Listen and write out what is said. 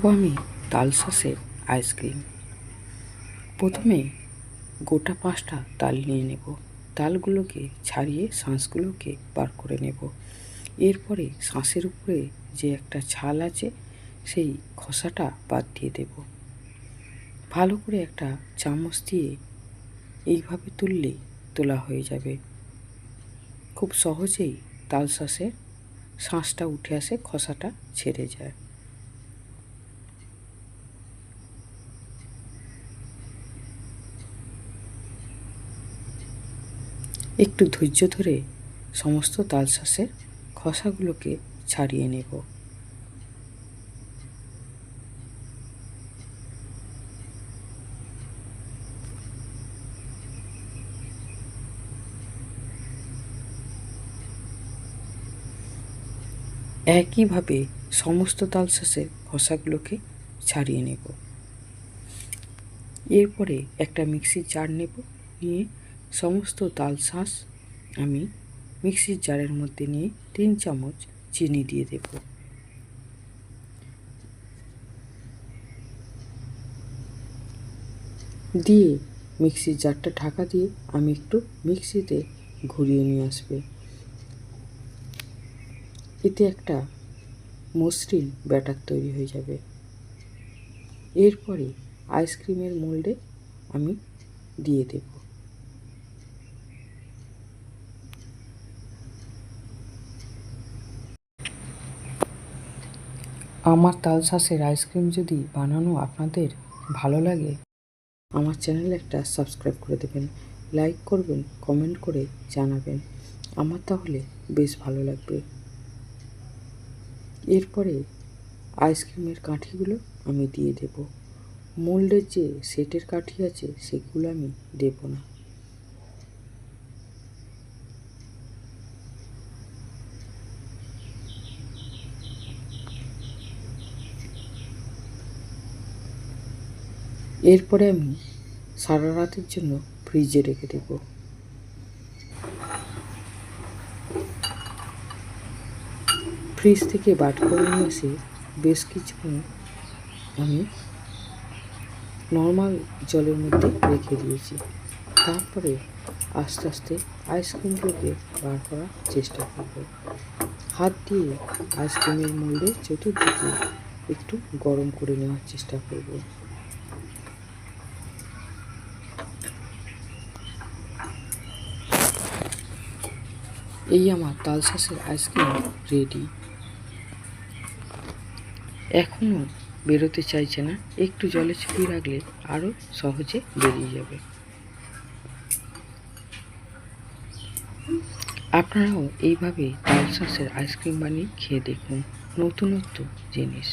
আমি তাল শাঁসের আইসক্রিম। প্রথমে গোটা পাঁচটা তাল নিয়ে নেব। তালগুলোকে ছাড়িয়ে শাঁসগুলোকে বার করে নেব। এরপরে শাঁসের উপরে যে একটা ছাল আছে, সেই খসাটা বাদ দিয়ে দেব। ভালো করে একটা চামচ দিয়ে এইভাবে তুললেই তোলা হয়ে যাবে। খুব সহজেই তাল শাঁসের শাঁসটা উঠে আসে, খসাটা ছেড়ে যায়। একটু ধৈর্য ধরে সমস্ত তাল শাঁসের খসাগুলোকে ছাড়িয়ে নেব। একইভাবে সমস্ত তাল শাঁসের খসাগুলোকে ছাড়িয়ে নেব। এরপরে একটা মিক্সির জার নেব, নিয়ে সমস্ত তাল শাঁস আমি মিক্সির জারের মধ্যে নিয়ে তিন চামচ চিনি দিয়ে দেব। দিয়ে মিক্সির জারটা ঢাকা দিয়ে আমি একটু মিক্সিতে ঘুরিয়ে নিয়ে আসবে। এতে একটা মসৃণ ব্যাটার তৈরি হয়ে যাবে। এরপরে আইসক্রিমের মোল্ডে আমি দিয়ে দেব। আমার তালশাঁসের আইসক্রিম যদি বানানো আপনাদের ভালো লাগে, আমার চ্যানেলে একটা সাবস্ক্রাইব করে দেবেন, লাইক করবেন, কমেন্ট করে জানাবেন। আমার তাহলে বেশ ভালো লাগবে। এরপরে আইসক্রিমের কাঠিগুলো আমি দিয়ে দেব। মোল্ডের যে সেটের কাঠি আছে, সেগুলো আমি দেব না। এরপরে আমি সারা রাতের জন্য ফ্রিজে রেখে দেব। ফ্রিজ থেকে বাট করে নিয়ে এসে বেশ কিছুক্ষণ আমি নর্মাল জলের মধ্যে রেখে দিয়েছি। তারপরে আস্তে আস্তে আইসক্রিমগুলোকে বার করার চেষ্টা করব। হাত দিয়ে আইসক্রিমের মোল্ডে চতুর্দিকে একটু গরম করে নেওয়ার চেষ্টা করব। এই আমার তালশাঁসের আইসক্রিম রেডি এখনও বেরোতে চাইছে না, একটু জলে চুপিয়ে রাখলে আরও সহজে বেরিয়ে যাবে। আপনারাও এইভাবে তালশাঁসের আইসক্রিম বানিয়ে খেয়ে দেখুন নতুনত্ব জিনিস।